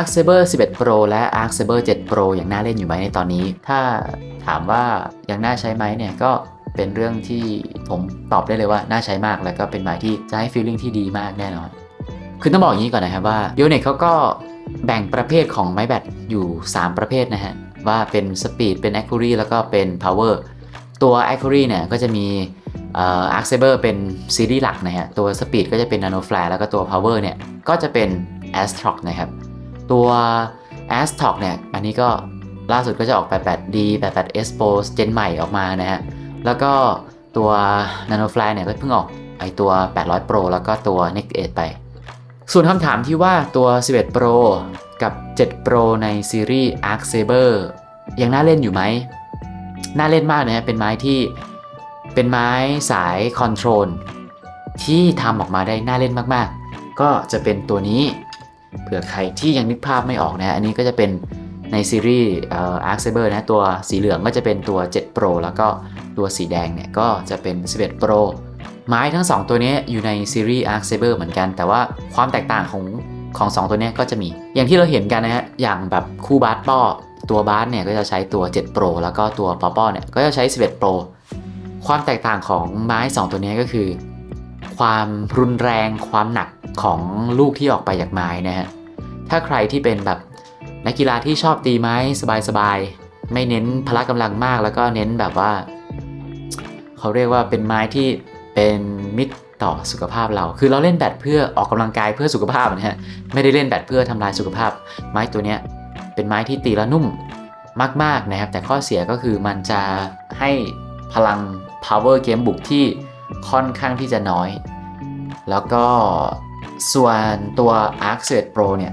Arc Saber 11 Pro และ Arc Saber 7 Pro ยังน่าเล่นอยู่ไหมในตอนนี้ ถ้าถามว่ายังน่าใช้ไหมเนี่ยก็เป็นเรื่องที่ผมตอบได้เลยว่าน่าใช้มากแล้วก็เป็นไม้ที่จะให้ฟีลลิ่งที่ดีมากแน่นอน คือต้องบอกอย่างนี้ก่อนนะครับว่า b i o n e t เขาก็แบ่งประเภทของไม้แบตอยู่ 3 ประเภทนะฮะ ว่าเป็น Speed เป็น Accuracy แล้วก็เป็น Power ตัว Accuracy เนี่ยก็จะมีเอ่อ Arc Saber เป็นซีรีส์หลักนะฮะ ตัว Speed ก็จะเป็น Nano Flare แล้วก็ตัว Power เนี่ย ก็จะเป็น Astroc นะครับ ตัว a s t o c เนี่ย อันนี้ก็ล่าสุดก็จะออก 88D 88S Pro Gen ใหม่ออกมานะฮะ แล้วก็ตัว Nano Flare เนี่ยก็เพิ่งออกไอตัว 800 Pro แล้วก็ตัว Next 8ไป ส่วนคำถามที่ว่าตัว 11 Pro กับ 7 Pro ในซีรีส์ Arc Saber ยังน่าเล่นอยู่ไหม น่าเล่นมากนะฮะ เป็นไม้ที่เป็นไม้สายคอนโทรลที่ทำออกมาได้น่าเล่นมากๆ ก็จะเป็นตัวนี้ เผื่อใครที่ยังนึกภาพไม่ออกนะฮะอันนี้ก็จะเป็นในซีรีส์เอ่อ Arc Saber นะตัวสีเหลืองก็จะเป็นตัว 7 Pro แล้วก็ตัวสีแดงเนี่ยก็จะเป็น 11 Pro ไม้ทั้ง 2 ตัวนี้อยู่ในซีรีส์ Arc Saber เหมือนกัน แต่ว่าความแตกต่างของของ 2 ตัวนี้ก็จะมี อย่างที่เราเห็นกันนะฮะอย่างแบบคู่บาสป้อตัวบาสเนี่ยก็จะใช้ตัว 7 Pro แล้วก็ตัวปอป้อเนี่ยก็จะใช้ 11 Pro ความแตกต่างของไม้ 2 ตัวนี้ก็คือ ความรุนแรงความหนัก ของลูกที่ออกไปจากไม้นะฮะ ถ้าใครที่เป็นแบบนักกีฬาที่ชอบตีไม้สบายๆ ไม่เน้นพละกำลังมากแล้วก็เน้นแบบว่า เขาเรียกว่าเป็นไม้ที่เป็นมิตรต่อสุขภาพเรา คือเราเล่นแบดเพื่อออกกำลังกายเพื่อสุขภาพนะฮะ ไม่ได้เล่นแบดเพื่อทำลายสุขภาพ ไม้ตัวเนี้ยเป็นไม้ที่ตีแล้วนุ่มมากๆนะครับ แต่ข้อเสียก็คือมันจะให้พลัง power เกมบุกที่ค่อนข้างที่จะน้อย แล้วก็ ส่วนตัว Arc 11 Pro เนี่ย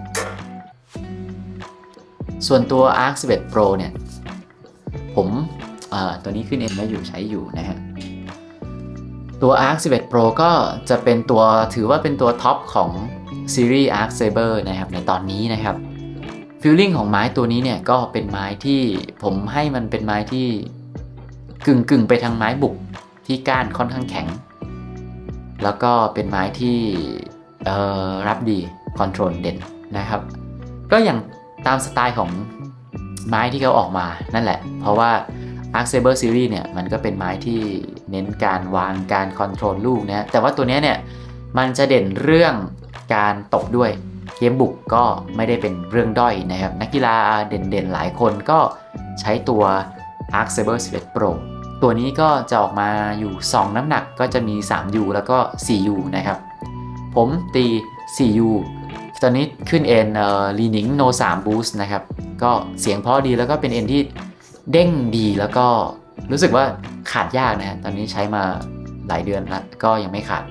ส่วนตัว Arc 11 Pro เนี่ย ผมอ่อตัวนี้ขึ้นเองแล้วอยู่ใช้อยู่นะฮะ ตัว Arc 11 Pro ก็จะเป็นตัวถือว่าเป็นตัวท็อปของซีรีส์ Arc Saber นะครับ ในตอนนี้นะครับฟีลลิ่งของไม้ตัวนี้เนี่ยก็เป็นไม้ที่ผมให้มันเป็นไม้ที่กึ่งกึ่งๆไปทางไม้บุกที่ก้านค่อนข้างแข็ง แล้วก็เป็นไม้ที่ รับดีคอนโทรลเด่นนะครับ ก็อย่างตามสไตล์ของไม้ที่เขาออกมานั่นแหละ เพราะว่า Arc Saber Series เนี่ยมันก็เป็นไม้ที่เน้นการวางการคอนโทรลลูกนะแต่ว่าตัวนี้เนี่ยมันจะเด่นเรื่องการตบด้วยเกมบุกก็ไม่ได้เป็นเรื่องด้อยนะครับ นักกีฬาเด่นๆหลายคนก็ใช้ตัว Arc Saber 11 Pro ตัวนี้ก็จะออกมาอยู่ 2 น้ำหนักก็จะมี 3U แล้วก็ 4U นะครับ ผมตี 4U ตอนนี้ขึ้นเอ็นเอ่อ Leaning No 3 Boost นะครับ ก็เสียงเพราะดีแล้วก็เป็นเอ็นที่เด้งดีแล้วก็รู้สึกว่าขาดยากนะฮะตอนนี้ใช้มาหลายเดือนแล้วก็ยังไม่ขาด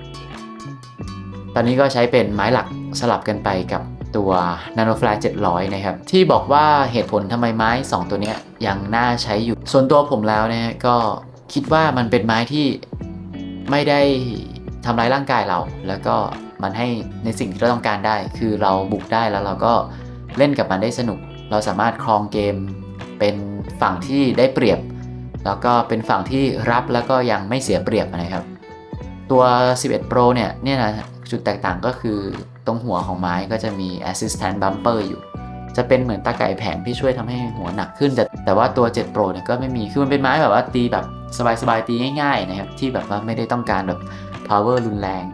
ตอนนี้ก็ใช้เป็นไม้หลักสลับกันไปกับตัว Nano Flare 700 นะครับ ที่บอกว่าเหตุผลทำไมไม้ 2 ตัวนี้ยังน่าใช้อยู่ ส่วนตัวผมแล้วนะฮะก็คิดว่ามันเป็นไม้ที่ไม่ได้ทำร้ายร่างกายเรา แล้วก็ มันให้ในสิ่งที่เราต้องการได้ คือเราบุกได้แล้วเราก็เล่นกับมันได้สนุก เราสามารถครองเกมเป็นฝั่งที่ได้เปรียบ แล้วก็เป็นฝั่งที่รับแล้วก็ยังไม่เสียเปรียบนะครับ ตัว 11 Pro เนี่ยเนี่ยนะจุดแตกต่างก็คือตรงหัวของไม้ก็จะมี assistant bumper อยู่ จะเป็นเหมือนตาไก่แผงที่ช่วยทำให้หัวหนักขึ้น แต่แต่ว่าตัว 7 Pro เนี่ยก็ไม่มี คือมันเป็นไม้แบบว่าตีแบบสบายๆตีง่ายๆนะครับ ที่แบบว่าไม่ได้ต้องการแบบ power รุนแรง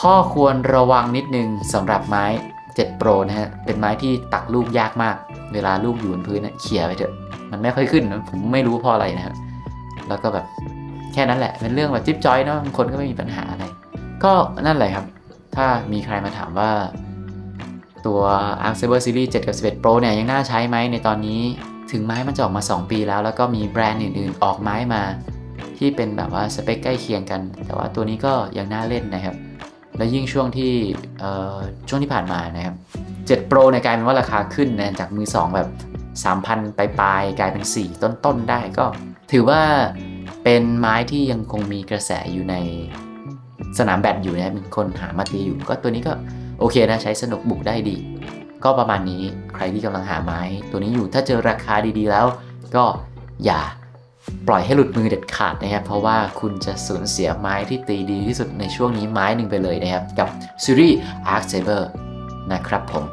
ข้อควรระวังนิดนึงสำหรับไม้ 7 Pro นะฮะ เป็นไม้ที่ตักลูกยากมาก เวลาลูกอยู่บนพื้นนะเขี่ยไปเถอะ มันไม่ค่อยขึ้น ผมไม่รู้เพราะอะไรนะครับแล้วก็แบบแค่นั้นแหละ เป็นเรื่องแบบจิ๊บจอยเนาะบางคนก็ไม่มีปัญหาอะไร ก็นั่นแหละครับ ถ้ามีใครมาถามว่า ตัว Arc Saber Series 7 กับ 11 Pro เนี่ยยังน่าใช้ไหมในตอนนี้ ถึงไม้มันจะออกมา 2 ปีแล้ว แล้วก็มีแบรนด์อื่น ๆ ออกไม้มา ที่เป็นแบบว่าสเปคใกล้เคียงกัน แต่ว่าตัวนี้ก็ยังน่าเล่นนะครับ และยิ่งช่วงที่ช่วงที่ผ่านมานะครับ7 Pro เนี่ยกลายเป็นว่าราคาขึ้นนะจากมือ 2 แบบ 3,000ปลายกลายเป็น 4 ต้นๆได้ก็ถือว่าเป็นไม้ที่ยังคงมีกระแสอยู่ในสนามแบดอยู่นะมีคนหามาตีอยู่ ก็ตัวนี้ก็โอเคนะใช้สนุกบุกได้ดี ก็ประมาณนี้ใครที่กำลังหาไม้ตัวนี้อยู่ถ้าเจอราคาดีๆแล้ว ก็อย่า ปล่อยให้หลุดมือเด็ดขาดนะครับ เพราะว่าคุณจะสูญเสียไม้ที่ตีดีที่สุดในช่วงนี้ไม้หนึ่งไปเลยนะครับ กับซีรีส์ Arc Saber นะครับผม